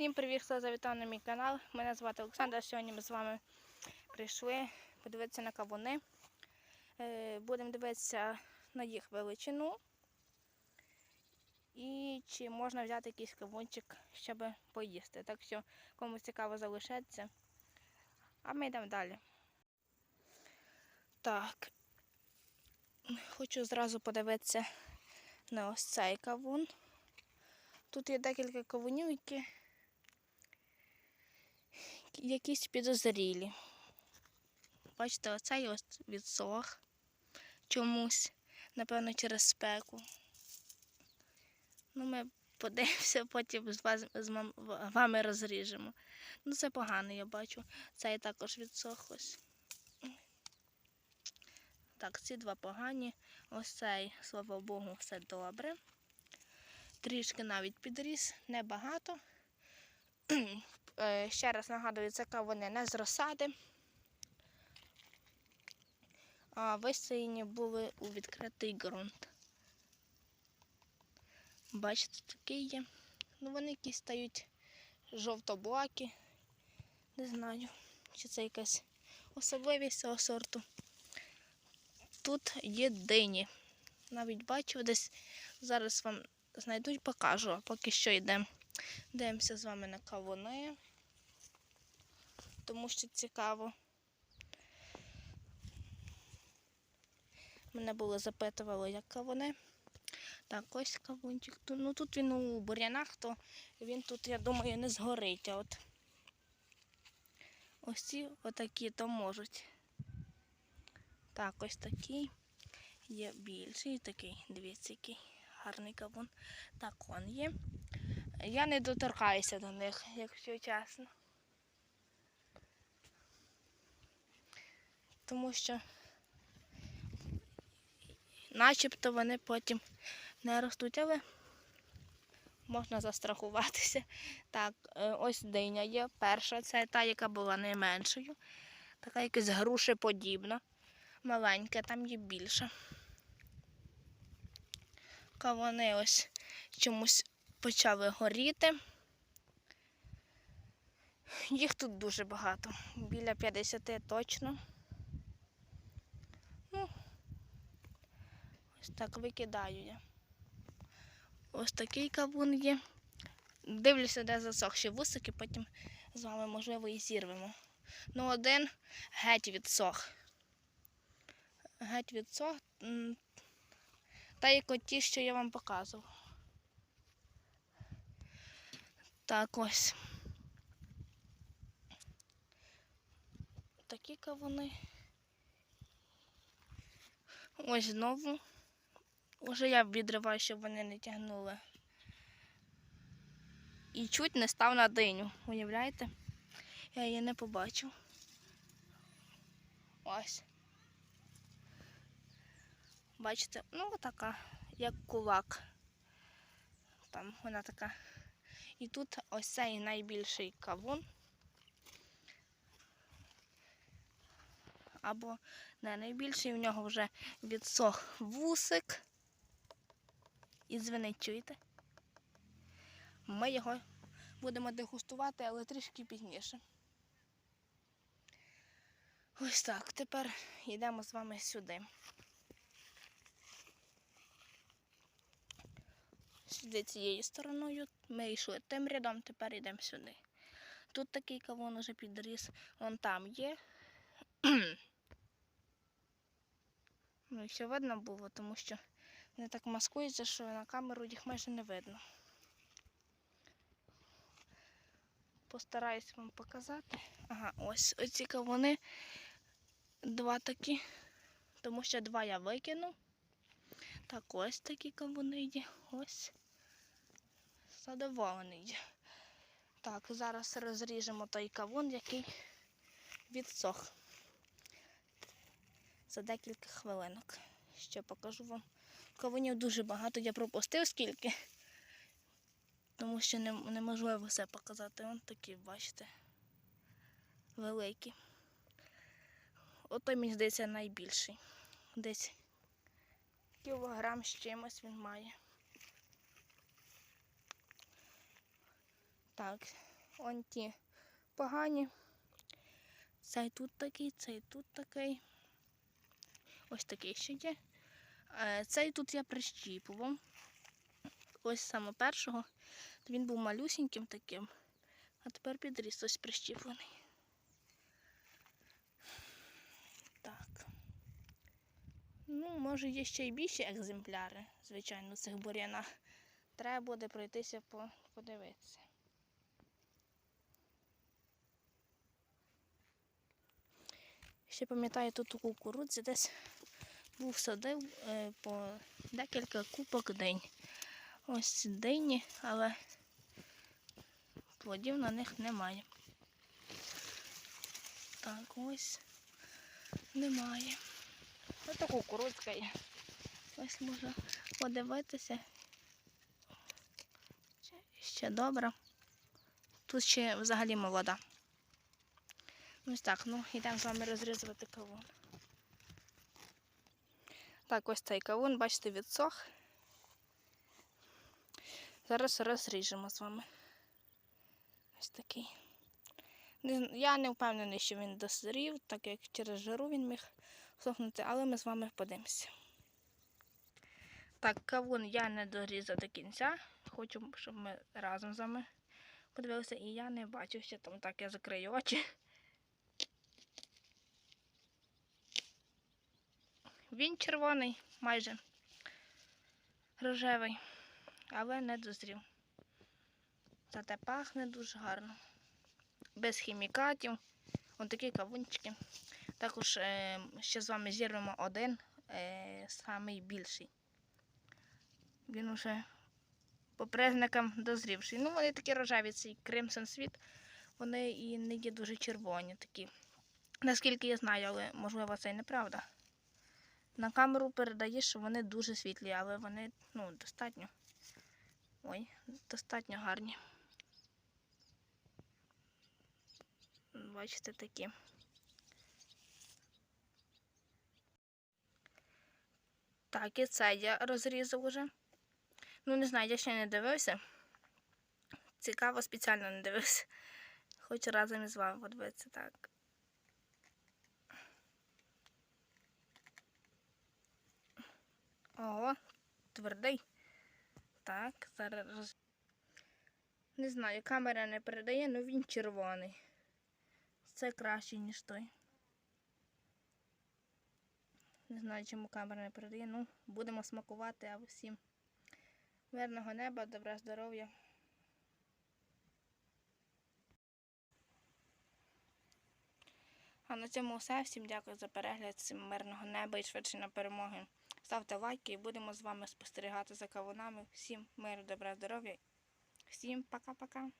Всім привіт, хто завітав на мій канал. Мене звати Олександр. Сьогодні ми з вами прийшли подивитися на кавуни. Е, Будемо дивитися на їх величину. І чи можна взяти якийсь кавунчик, щоб поїсти. Так що, кому цікаво залишаться. А ми йдемо далі. Так. Хочу зразу подивитися на ось цей кавун. Тут є декілька кавунів, які якісь підозрілі. Бачите, оцей ось відсох чомусь, напевно, через спеку. Ну, ми подивимося, потім з, вас, з вами розріжемо. Ну, це погано, я бачу. Цей також відсох ось. Так, ці два погані. Ось цей, слава Богу, все добре. Трішки навіть підріс, небагато. Е, Ще раз нагадую, це кавуни не з розсади. А висіяні були у відкритий ґрунт. Бачите, такі є. Ну, вони якісь стають жовто-блакі. Не знаю, чи це якась особливість цього сорту. Тут є дині. Навіть бачу, десь зараз вам знайду і покажу, а поки що йдемо. Дивимося з вами на кавуни, тому що цікаво. Мене було запитували, як кавуни. Так, ось кавунчик. Ну тут він у бур'янах, то він тут, я думаю, не згорить. От ось ці отакі то можуть. Так, ось такий. Є більший такий, дивіться, який гарний кавун. Так, он є. Я не доторкаюся до них, якщо чесно. Тому що начебто вони потім не ростуть, але можна застрахуватися. Так, е, ось диня є. Перша, це та, яка була найменшою. Така якась грушеподібна. Маленька, там є більша. Кавуни ось чомусь почали горіти. Їх тут дуже багато, біля 50 точно. Ну, ось так викидаю я. Ось такий кавун є. Дивлюся, де засохші вусики, потім з вами, можливо, і зірвемо. Ну, один геть відсох. Геть відсох. Та як ті, що я вам показував. Так ось. Такі кавуни. Ось знову. Уже я відриваю, щоб вони не тягнули. І чуть не став на диню. Уявляєте? Я її не побачив. Ось. Бачите, ну така, як кулак. Там вона така. І тут ось цей найбільший кавун. Або не найбільший, у нього вже відсох вусик. І дзвенить, чуєте? Ми його будемо дегустувати, але трішки пізніше. Ось так. Тепер йдемо з вами сюди. Сюди цією стороною. Ми йшли тим рядом, тепер йдемо сюди. Тут такий кавун уже підріс, вон там є. ну, ще видно було, тому що вони так маскуються, що на камеру їх майже не видно. Постараюсь вам показати. Ага, ось оці кавуни. Два такі, тому що два я викину. Так, ось такі кавуни є. Ось. Задоволений. я. Так, зараз розріжемо той кавун, який відсох. За декілька хвилинок. Ще покажу вам. Кавунів дуже багато. Я пропустив скільки. Тому що неможливо все показати. Вон такі, бачите. Великі. Ото, мені здається, найбільший. Десь кілограм з чимось він має. Так, он ті погані. Цей тут такий, цей тут такий. Ось такий ще є. Е, Цей тут я прищіпував. Ось саме першого. Він був малюсіньким таким, а тепер підріс ось прищіплений. Так. Ну, може, є ще й більші екземпляри, звичайно, цих бур'яна. Треба буде пройтися по, подивитися. Ще пам'ятаю, тут у кукурудзі десь був садив е, по декілька купок день. Ось дині, але плодів на них немає. Так, ось немає. Ось така кукурудзка є. Ось можна подивитися. Ще, ще добре. Тут ще взагалі молода. Ось так, ну йдемо з вами розрізувати кавун. Так, ось цей кавун, бачите, відсох. Зараз розріжемо з вами. Ось такий. Я не впевнений, що він дозрів, так як через жару він міг сохнути, але ми з вами подивимося. Так, кавун я не дорізав до кінця. Хочу, щоб ми разом з вами подивилися, і я не бачу, що там так я закрию очі. Він червоний, майже рожевий, але не дозрів. Зате пахне дуже гарно. Без хімікатів. Ось такі кавунчики. Також е, ще з вами зірвемо один, е, самий більший. Він уже по признакам дозрівший. Ну, вони такі рожеві, цей Crimson Sweet, вони і не є дуже червоні такі. Наскільки я знаю, але можливо це і неправда. На камеру передає, що вони дуже світлі, але вони ну, достатньо. Ой, достатньо гарні. Бачите такі. Так, і це я розрізав уже. Ну, не знаю, я ще не дивився. Цікаво, спеціально не дивився. Хочу разом із вами подивитися так. Ого, твердий. Так, зараз. Не знаю, камера не передає, але він червоний. Це краще, ніж той. Не знаю, чому камера не передає. Ну, будемо смакувати, а всім мирного неба, добра здоров'я. А на цьому все. Всім дякую за перегляд. Всім мирного неба і швидше на перемоги. Ставте лайки і будемо з вами спостерігати за кавунами. Всім миру, добра здоров'я. Всім пока-пока.